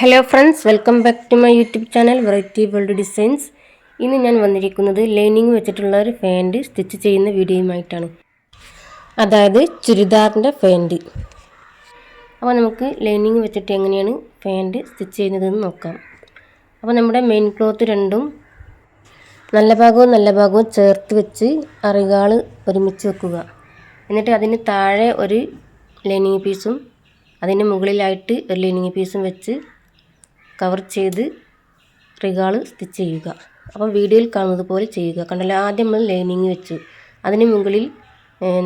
Hello friends welcome back to my YouTube channel variety world designs ഇന്ന് ഞാൻ വന്നിരിക്കുന്നത് lining വെച്ചിട്ടുള്ള ഒരു ഫാൻഡ് സ്റ്റിച്ച് ചെയ്യുന്ന വീഡിയോയുമായിട്ടാണ്. അതായത് ചുരിദാറിന്റെ ഫാൻഡ് അപ്പോൾ നമുക്ക് ലൈനിങ് വെച്ചിട്ട് എങ്ങനെയാണ് ഫാൻഡ് സ്റ്റിച്ച് ചെയ്യുന്നതെന്ന് നോക്കാം. അപ്പോൾ നമ്മുടെ മെയിൻ ക്ലോത്ത് രണ്ടും നല്ല ഭാഗവും നല്ല ഭാഗവും ചേർത്ത് വെച്ച് അറികാൾ ഒരുമിച്ച് വെക്കുക. എന്നിട്ട് അതിന് താഴെ ഒരു ലൈനിങ് പീസും അതിന് മുകളിലായിട്ട് ഒരു ലൈനിങ് പീസും വെച്ച് കവർ ചെയ്ത് റിഗാൾ സ്റ്റിച്ച് ചെയ്യുക. അപ്പോൾ വീഡിയോയിൽ കാണുന്നത് പോലെ ചെയ്യുക. കണ്ടല്ലോ? ആദ്യം നമ്മൾ ലൈനിങ് വെച്ചു അതിന് മുകളിൽ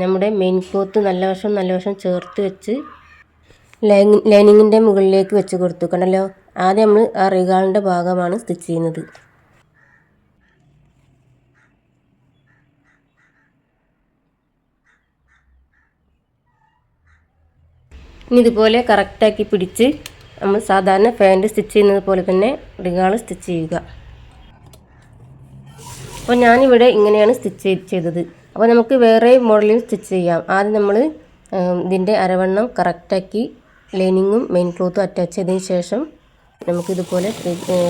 നമ്മുടെ മെയിൻ ക്ലോത്ത് നല്ല വശം നല്ല വശം ചേർത്ത് വെച്ച് ലൈനി- ലൈനിങ്ങിന്റെ മുകളിലേക്ക് വെച്ച് കൊടുത്തു. കണ്ടല്ലോ? ആദ്യം നമ്മൾ ആ റിഗാളിന്റെ ഭാഗമാണ് സ്റ്റിച്ച് ചെയ്യുന്നത്. ഇനി ഇതുപോലെ കറക്റ്റാക്കി പിടിച്ച് നമ്മൾ സാധാരണ ഫാന്റ് സ്റ്റിച്ച് ചെയ്യുന്നത് പോലെ തന്നെ റിഗാൾ സ്റ്റിച്ച് ചെയ്യുക. അപ്പോൾ ഞാനിവിടെ ഇങ്ങനെയാണ് സ്റ്റിച്ച് ചെയ്തത്. അപ്പോൾ നമുക്ക് വേറെ മോഡലിൽ സ്റ്റിച്ച് ചെയ്യാം. ആദ്യം നമ്മൾ ഇതിന്റെ അരവണ്ണം കറക്റ്റാക്കി ലൈനിങ്ങും മെയിൻ ക്ലോത്തും അറ്റാച്ച് ചെയ്തതിന് ശേഷം നമുക്കിതുപോലെ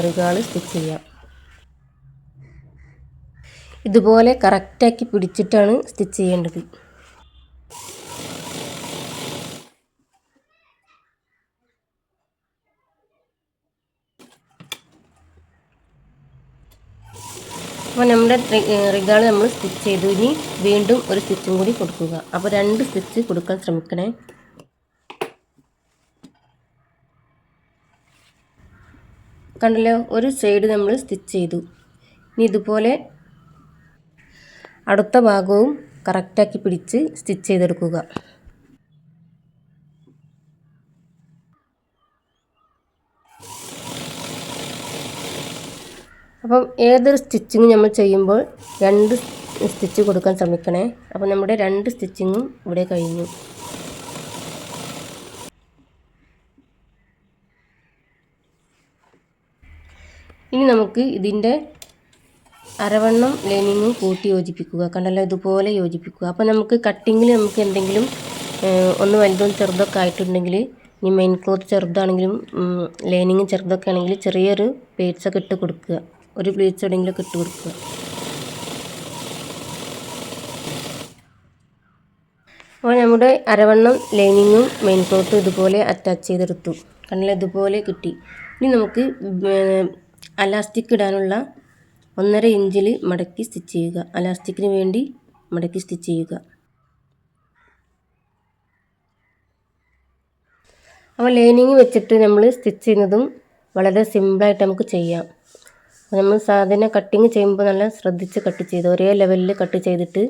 റിഗാൾ സ്റ്റിച്ച് ചെയ്യാം. ഇതുപോലെ കറക്റ്റാക്കി പിടിച്ചിട്ടാണ് സ്റ്റിച്ച് ചെയ്യേണ്ടത് അപ്പോൾ നമ്മുടെ റിഗാൾ നമ്മൾ സ്റ്റിച്ച് ചെയ്തു. ഇനി വീണ്ടും ഒരു സ്റ്റിച്ചും കൂടി കൊടുക്കുക. അപ്പോൾ രണ്ട് സ്റ്റിച്ച് കൊടുക്കാൻ ശ്രമിക്കണേ. കണ്ടല്ലോ? ഒരു സൈഡ് നമ്മൾ സ്റ്റിച്ച് ചെയ്തു. ഇനി ഇതുപോലെ അടുത്ത ഭാഗവും കറക്റ്റാക്കി പിടിച്ച് സ്റ്റിച്ച് ചെയ്തെടുക്കുക. അപ്പം ഏതൊരു സ്റ്റിച്ചിങ് നമ്മൾ ചെയ്യുമ്പോൾ രണ്ട് സ്റ്റിച്ച് കൊടുക്കാൻ ശ്രമിക്കണേ. അപ്പം നമ്മുടെ രണ്ട് സ്റ്റിച്ചിങ്ങും ഇവിടെ കഴിഞ്ഞു. ഇനി നമുക്ക് ഇതിന്റെ അരവണ്ണം ലൈനിങ്ങും കൂട്ടി യോജിപ്പിക്കുക. കണ്ടല്ലോ ഇതുപോലെ യോജിപ്പിക്കുക. അപ്പോൾ നമുക്ക് കട്ടിങ്ങിൽ നമുക്ക് എന്തെങ്കിലും ഒന്ന് വലുതും ചെറുതൊക്കെ ആയിട്ടുണ്ടെങ്കിൽ ഇനി മെയിൻ ക്ലോത്ത് ചെറുതാണെങ്കിലും ലൈനിങ് ചെറുതൊക്കെ ആണെങ്കിൽ ചെറിയൊരു പേഴ്സൊക്കെ ഇട്ട് കൊടുക്കുക. ഒരു പ്ലേറ്റ്സ് എവിടെയെങ്കിലും ഇട്ട് കൊടുക്കുക. അപ്പോൾ നമ്മുടെ അരവണ്ണം ലൈനിങ്ങും മെയിൻ ക്ലോത്തും ഇതുപോലെ അറ്റാച്ച് ചെയ്തെടുത്തു. കണ്ണിൽ ഇതുപോലെ കിട്ടി. ഇനി നമുക്ക് അലാസ്റ്റിക് ഇടാനുള്ള ഒന്നര ഇഞ്ചിൽ മടക്കി സ്റ്റിച്ച് ചെയ്യുക. അലാസ്റ്റിക്കിന് വേണ്ടി മടക്കി സ്റ്റിച്ച് ചെയ്യുക. അപ്പോൾ ലൈനിങ് വെച്ചിട്ട് നമ്മൾ സ്റ്റിച്ച് ചെയ്യുന്നതും വളരെ സിമ്പിളായിട്ട് നമുക്ക് ചെയ്യാം. നമ്മൾ സാധനം കട്ടിങ് ചെയ്യുമ്പോൾ നല്ല ശ്രദ്ധിച്ച് കട്ട് ചെയ്ത് ഒരേ ലെവലിൽ കട്ട് ചെയ്തിട്ട്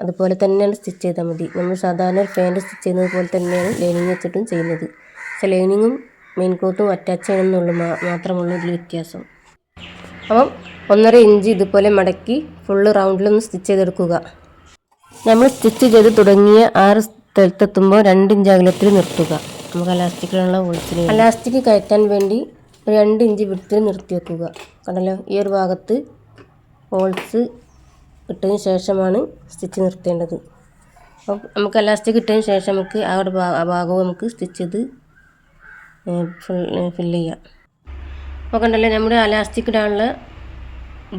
അതുപോലെ തന്നെയാണ് സ്റ്റിച്ച് ചെയ്താൽ മതി. നമ്മൾ സാധാരണ ഫാന്റ് സ്റ്റിച്ച് ചെയ്യുന്നത് പോലെ തന്നെയാണ് ലൈനിങ് വെച്ചിട്ടും ചെയ്യുന്നത്. പക്ഷേ ലൈനിങ്ങും മെയിൻ ക്ലോത്തും അറ്റാച്ച് ചെയ്യണമെന്നുള്ളൂ മാത്രമുള്ള ഇതിൽ വ്യത്യാസം. അപ്പം ഒന്നര ഇഞ്ച് ഇതുപോലെ മടക്കി ഫുള്ള് റൗണ്ടിലൊന്ന് സ്റ്റിച്ച് ചെയ്തെടുക്കുക. നമ്മൾ സ്റ്റിച്ച് ചെയ്ത് തുടങ്ങിയ ആറ് സ്ഥലത്തെത്തുമ്പോൾ രണ്ട് ഇഞ്ച് അകലത്തിൽ നിർത്തുക. നമുക്ക് അലാസ്റ്റിക്കിലുള്ള ഹോൾസിന് അലാസ്റ്റിക് കയറ്റാൻ വേണ്ടി ഒരു രണ്ട് ഇഞ്ച് വിടുത്തിൽ നിർത്തി വെക്കുക. കണ്ടല്ലോ? ഈ ഒരു ഭാഗത്ത് ഹോൾസ് ഇട്ടതിന് ശേഷമാണ് സ്റ്റിച്ച് നിർത്തേണ്ടത്. അപ്പം നമുക്ക് എലാസ്റ്റിക് ഇട്ടതിന് ശേഷം നമുക്ക് ആ ഒരു ഭാഗവും നമുക്ക് സ്റ്റിച്ച് ചെയ്ത് ഫില്ല് ചെയ്യാം. അപ്പോൾ കണ്ടല്ലോ? നമ്മുടെ അലാസ്റ്റിക് ഇടാനുള്ള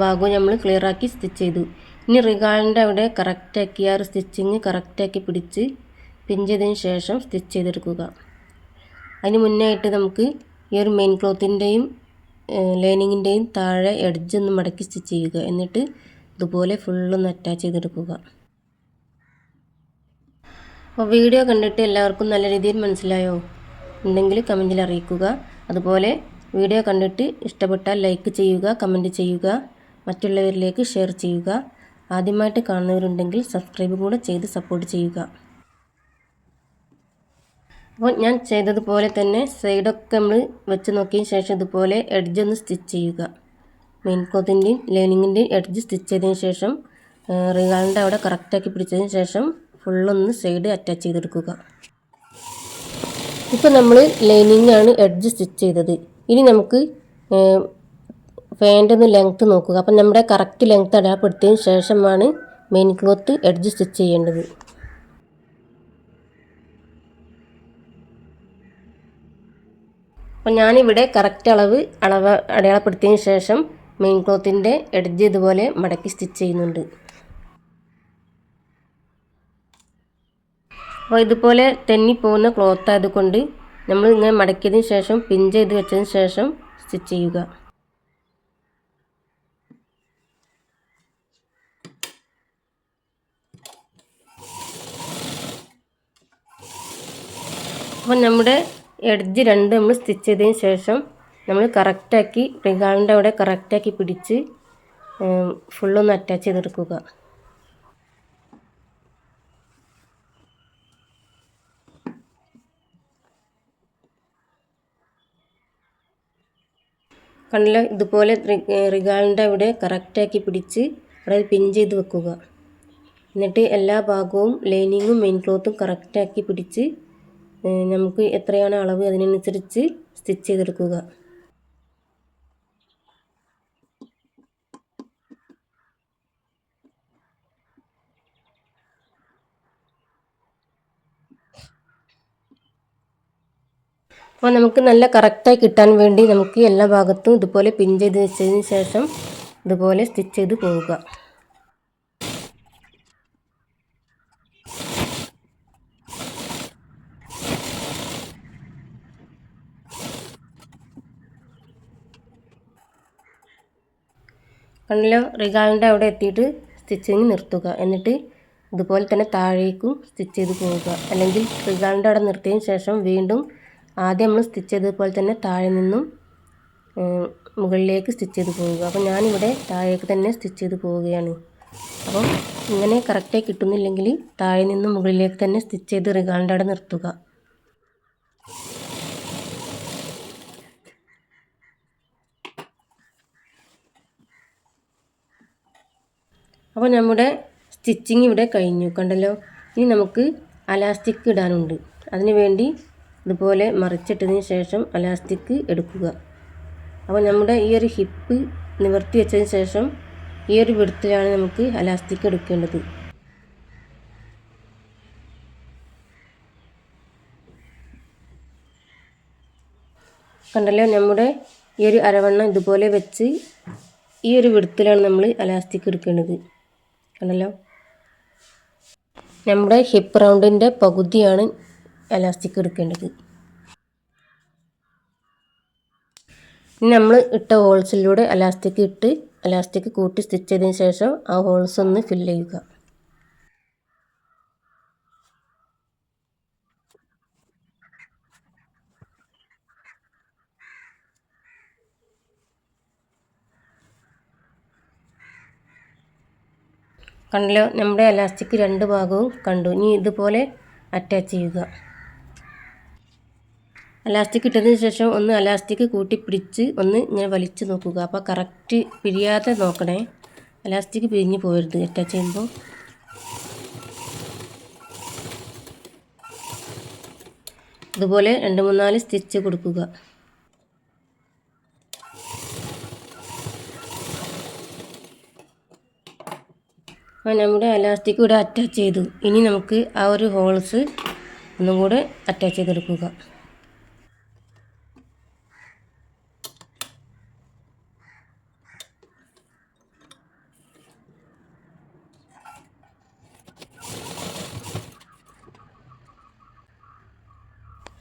ഭാഗവും നമ്മൾ ക്ലിയർ ആക്കി സ്റ്റിച്ച് ചെയ്തു. ഇനി റിഗാളിന്റെ അവിടെ കറക്റ്റാക്കി ആ ഒരു സ്റ്റിച്ചിങ് കറക്റ്റാക്കി പിടിച്ച് പിൻ ചെയ്തതിന് ശേഷം സ്റ്റിച്ച് ചെയ്തെടുക്കുക. അതിന് മുന്നേ ആയിട്ട് നമുക്ക് ഈ ഒരു മെയിൻ ക്ലോത്തിന്റെയും ലൈനിങ്ങിന്റെയും താഴെ എഡ്ജ് ഒന്ന് മടക്കി സ്റ്റിച്ച് ചെയ്യുക. എന്നിട്ട് ഇതുപോലെ ഫുള്ളൊന്ന് അറ്റാച്ച് ചെയ്തെടുക്കുക. അപ്പോൾ വീഡിയോ കണ്ടിട്ട് എല്ലാവർക്കും നല്ല രീതിയിൽ മനസ്സിലായോ? ഉണ്ടെങ്കിൽ കമന്റിൽ അറിയിക്കുക. അതുപോലെ വീഡിയോ കണ്ടിട്ട് ഇഷ്ടപ്പെട്ടാൽ ലൈക്ക് ചെയ്യുക കമന്റ് ചെയ്യുക മറ്റുള്ളവരിലേക്ക് ഷെയർ ചെയ്യുക. ആദ്യമായിട്ട് കാണുന്നവരുണ്ടെങ്കിൽ സബ്സ്ക്രൈബ് കൂടെ ചെയ്ത് സപ്പോർട്ട് ചെയ്യുക. അപ്പോൾ ഞാൻ ചെയ്തതുപോലെ തന്നെ സൈഡൊക്കെ നമ്മൾ വെച്ച് നോക്കിയ ശേഷം ഇതുപോലെ എഡ്ജ് ഒന്ന് സ്റ്റിച്ച് ചെയ്യുക. മെയിൻ കോത്തിന്റെയും ലൈനിങ്ങിന്റെയും എഡ്ജ് സ്റ്റിച്ച് ചെയ്തതിന് ശേഷം റിയാളിന്റെ അവിടെ കറക്റ്റാക്കി പിടിച്ചതിന് ശേഷം ഫുള്ളൊന്ന് സൈഡ് അറ്റാച്ച് ചെയ്തെടുക്കുക. ഇപ്പോൾ നമ്മൾ ലൈനിങ്ങാണ് എഡ്ജ് സ്റ്റിച്ച് ചെയ്തത്. ഇനി നമുക്ക് ഫാന്റെ ഒന്ന് ലെങ്ത്ത് നോക്കുക. അപ്പം നമ്മുടെ കറക്റ്റ് ലെങ്ത്ത് അടയാളപ്പെടുത്തിയതിന് ശേഷമാണ് മെയിൻ ക്ലോത്ത് എഡ്ജ് സ്റ്റിച്ച് ചെയ്യേണ്ടത്. അപ്പോൾ ഞാനിവിടെ കറക്റ്റ് അളവ് അളവ് അടയാളപ്പെടുത്തിയതിന് ശേഷം മെയിൻ ക്ലോത്തിന്റെ എഡ്ജ് ഇതുപോലെ മടക്കി സ്റ്റിച്ച് ചെയ്യുന്നുണ്ട്. അപ്പോൾ ഇതുപോലെ തെന്നിപ്പോകുന്ന ക്ലോത്ത് ആയതുകൊണ്ട് നമ്മൾ ഇങ്ങനെ മടക്കിയതിന് ശേഷം പിൻ ചെയ്ത് വെച്ചതിന് ശേഷം സ്റ്റിച്ച് ചെയ്യുക. അപ്പോൾ നമ്മുടെ എഡ്ജ് രണ്ട് നമ്മൾ സ്റ്റിച്ച് ചെയ്തതിന് ശേഷം നമ്മൾ കറക്റ്റാക്കി റിഗാളിന്റെ അവിടെ കറക്റ്റാക്കി പിടിച്ച് ഫുള്ളൊന്ന് അറ്റാച്ച് ചെയ്തെടുക്കുക കണ്ടില്ല ഇതുപോലെ റിഗാളിന്റെ അവിടെ കറക്റ്റാക്കി പിടിച്ച് അവിടെ പിൻ ചെയ്ത് വെക്കുക. എന്നിട്ട് എല്ലാ ഭാഗവും ലൈനിങ്ങും മെയിൻ ക്ലോത്തും കറക്റ്റാക്കി പിടിച്ച് നമുക്ക് എത്രയാണ് അളവ് അതിനനുസരിച്ച് സ്റ്റിച്ച് ചെയ്തെടുക്കുക. അപ്പോൾ നമുക്ക് നല്ല കറക്റ്റായി കിട്ടാൻ വേണ്ടി നമുക്ക് എല്ലാ ഭാഗത്തും ഇതുപോലെ പിൻ ചെയ്ത് വെച്ചതിന് ശേഷം ഇതുപോലെ സ്റ്റിച്ച് ചെയ്ത് പോവുക. കണ്ടല്ലോ റിഗാളിന്റെ അവിടെ എത്തിയിട്ട് സ്റ്റിച്ചിങ് നിർത്തുക. എന്നിട്ട് ഇതുപോലെ തന്നെ താഴേക്കും സ്റ്റിച്ച് ചെയ്ത് പോവുക. അല്ലെങ്കിൽ റിഗാളിന്റെ അവിടെ നിർത്തിയതിന് ശേഷം വീണ്ടും ആദ്യം നമ്മൾ സ്റ്റിച്ച് ചെയ്തതുപോലെ തന്നെ താഴെ നിന്നും മുകളിലേക്ക് സ്റ്റിച്ച് ചെയ്ത് പോവുക. അപ്പോൾ ഞാനിവിടെ താഴേക്ക് തന്നെ സ്റ്റിച്ച് ചെയ്ത് പോവുകയാണ്. അപ്പം ഇങ്ങനെ കറക്റ്റായി കിട്ടുന്നില്ലെങ്കിൽ താഴെ നിന്നും മുകളിലേക്ക് തന്നെ സ്റ്റിച്ച് ചെയ്ത് റിഗാളിന്റെ അവിടെ നിർത്തുക. അപ്പോൾ നമ്മുടെ സ്റ്റിച്ചിങ് ഇവിടെ കഴിഞ്ഞു. കണ്ടല്ലോ? ഇനി നമുക്ക് അലാസ്റ്റിക് ഇടാനുണ്ട്. അതിന് വേണ്ടി ഇതുപോലെ മറിച്ചിട്ടതിന് ശേഷം അലാസ്റ്റിക് എടുക്കുക. അപ്പോൾ നമ്മുടെ ഈ ഒരു ഹിപ്പ് നിവർത്തി വെച്ചതിന് ശേഷം ഈ ഒരു വിടത്തിലാണ് നമുക്ക് അലാസ്റ്റിക് എടുക്കേണ്ടത്. കണ്ടല്ലോ? നമ്മുടെ ഈ ഒരു അരവണ്ണം ഇതുപോലെ വെച്ച് ഈ ഒരു വിടത്തിലാണ് നമ്മൾ അലാസ്റ്റിക് എടുക്കേണ്ടത്. കണ്ടല്ലോ നമ്മുടെ ഹിപ്പ് റൗണ്ടിന്റെ പകുതിയാണ് എലാസ്റ്റിക് എടുക്കേണ്ടത്. ഇനി നമ്മൾ ഇട്ട ഹോൾസിലൂടെ എലാസ്റ്റിക് ഇട്ട് എലാസ്റ്റിക് കൂട്ടി സ്റ്റിച്ച് ചെയ്തതിന് ശേഷം ആ ഹോൾസ് ഒന്ന് ഫില്ല് ചെയ്യുക. കണ്ടല്ലോ നമ്മുടെ എലാസ്റ്റിക് രണ്ട് ഭാഗവും കണ്ടു. ഇനി ഇതുപോലെ അറ്റാച്ച് ചെയ്യുക. അലാസ്റ്റിക് ഇട്ടതിന് ശേഷം ഒന്ന് അലാസ്റ്റിക് കൂട്ടി പിടിച്ച് ഒന്ന് ഇങ്ങനെ വലിച്ചു നോക്കുക. അപ്പോൾ കറക്റ്റ് പിരിയാതെ നോക്കണേ. അലാസ്റ്റിക് പിരിഞ്ഞ് പോകരുത് അറ്റാച്ച് ചെയ്യുമ്പോൾ ഇതുപോലെ രണ്ട് മൂന്നാൽ സ്റ്റിച്ച് കൊടുക്കുക. നമ്മുടെ എലാസ്റ്റിക് ഇവിടെ അറ്റാച്ച് ചെയ്തു. ഇനി നമുക്ക് ആ ഒരു ഹോൾസ് ഒന്നും കൂടെ അറ്റാച്ച് ചെയ്തെടുക്കുക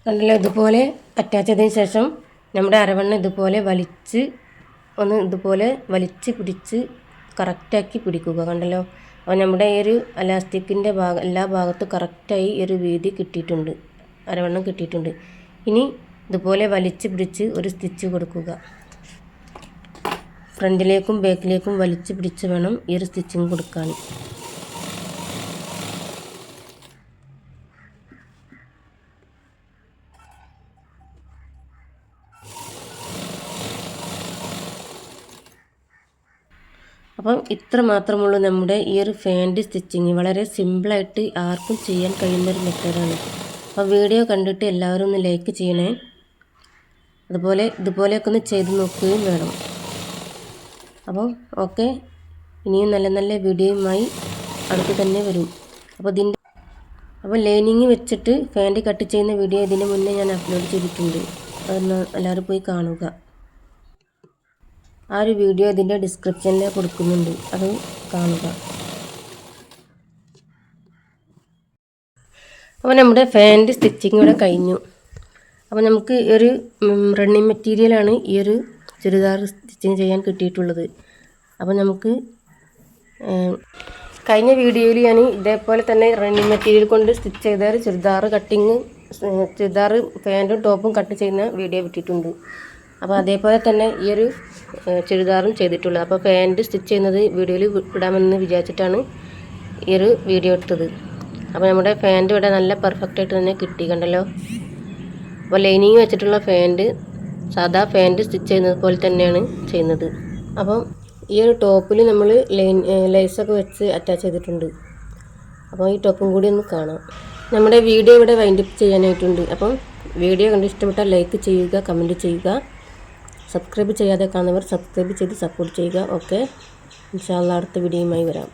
കണ്ടല്ലോ? ഇതുപോലെ അറ്റാച്ച് ചെയ്തതിന് ശേഷം നമ്മുടെ അരവണ്ണ ഇതുപോലെ വലിച്ച് ഒന്ന് ഇതുപോലെ വലിച്ച് പിടിച്ച് കറക്റ്റാക്കി പിടിക്കുക. കണ്ടല്ലോ? അപ്പോൾ നമ്മുടെ ഈ ഒരു അലാസ്റ്റിക്കിന്റെ ഭാഗം എല്ലാ ഭാഗത്തും കറക്റ്റായി ഈ ഒരു വീതി കിട്ടിയിട്ടുണ്ട്. അരവണ്ണം കിട്ടിയിട്ടുണ്ട്. ഇനി ഇതുപോലെ വലിച്ചു പിടിച്ച് ഒരു സ്റ്റിച്ച് കൊടുക്കുക. ഫ്രണ്ടിലേക്കും ബാക്കിലേക്കും വലിച്ചു പിടിച്ച് വേണം ഈ ഒരു സ്റ്റിച്ചിങ് കൊടുക്കാൻ. അപ്പം ഇത്ര മാത്രമുള്ളൂ നമ്മുടെ ഈ ഒരു ഫാന്റ് സ്റ്റിച്ചിങ്. വളരെ സിമ്പിളായിട്ട് ആർക്കും ചെയ്യാൻ കഴിയുന്ന ഒരു മെത്തേഡാണ്. അപ്പോൾ വീഡിയോ കണ്ടിട്ട് എല്ലാവരും ഒന്ന് ലൈക്ക് ചെയ്യണേ. അതുപോലെ ഇതുപോലെയൊക്കെ ഒന്ന് ചെയ്ത് നോക്കുകയും വേണം. അപ്പോൾ ഓക്കെ. ഇനിയും നല്ല നല്ല വീഡിയോയുമായി അടുത്ത് തന്നെ വരും. അപ്പോൾ ഇതിന്റെ അപ്പോൾ ലൈനിങ് വെച്ചിട്ട് ഫാന്റ് കട്ട് ചെയ്യുന്ന വീഡിയോ ഇതിന് മുന്നേ ഞാൻ അപ്ലോഡ് ചെയ്തിട്ടുണ്ട്. അതൊന്ന് എല്ലാവരും പോയി കാണുക. ആ ഒരു വീഡിയോ ഇതിന്റെ ഡിസ്ക്രിപ്ഷനിൽ കൊടുക്കുന്നുണ്ട്. അത് കാണുക. അപ്പോൾ നമ്മുടെ ഫാന്റ് സ്റ്റിച്ചിങ് ഇവിടെ കഴിഞ്ഞു. അപ്പോൾ നമുക്ക് ഒരു റണ്ണിങ് മെറ്റീരിയലാണ് ഈ ഒരു ചുരിദാർ സ്റ്റിച്ചിങ് ചെയ്യാൻ കിട്ടിയിട്ടുള്ളത്. അപ്പോൾ നമുക്ക് കഴിഞ്ഞ വീഡിയോയിൽ ഞാൻ ഇതേപോലെ തന്നെ റണ്ണിങ് മെറ്റീരിയൽ കൊണ്ട് സ്റ്റിച്ച് ചെയ്ത ചുരിദാർ കട്ടിങ് ചുരിദാർ പാന്റും ടോപ്പും കട്ട് ചെയ്യുന്ന വീഡിയോ വിട്ടിട്ടുണ്ട് അപ്പോൾ അതേപോലെ തന്നെ ഈ ഒരു ചുരിദാറും ചെയ്തിട്ടുള്ളത്. അപ്പോൾ പാന്റ് സ്റ്റിച്ച് ചെയ്യുന്നത് വീഡിയോയിൽ ഇടാമെന്ന് വിചാരിച്ചിട്ടാണ് ഈ ഒരു വീഡിയോ എടുത്തത്. അപ്പോൾ നമ്മുടെ ഫാന്റ് ഇവിടെ നല്ല പെർഫെക്റ്റ് ആയിട്ട് തന്നെ കിട്ടി കണ്ടല്ലോ? അപ്പോൾ ലൈനിങ് വെച്ചിട്ടുള്ള ഫാന്റ് സാധാ ഫാന്റ് സ്റ്റിച്ച് ചെയ്യുന്നത് പോലെ തന്നെയാണ് ചെയ്യുന്നത്. അപ്പം ഈ ഒരു ടോപ്പിൽ നമ്മൾ ലൈൻ ലൈസൊക്കെ വെച്ച് അറ്റാച്ച് ചെയ്തിട്ടുണ്ട്. അപ്പോൾ ഈ ടോപ്പും കൂടി ഒന്ന് കാണാം. നമ്മുടെ വീഡിയോ ഇവിടെ വൈൻഡപ്പ് ചെയ്യാനായിട്ടുണ്ട്. അപ്പം വീഡിയോ കണ്ട് ഇഷ്ടപ്പെട്ടാൽ ലൈക്ക് ചെയ്യുക കമന്റ് ചെയ്യുക. സബ്സ്ക്രൈബ് ചെയ്യാതെ കാണുന്നവർ സബ്സ്ക്രൈബ് ചെയ്ത് സപ്പോർട്ട് ചെയ്യുക. ഓക്കെ ഇൻഷാല്ല അടുത്ത വീഡിയോയുമായി വരാം.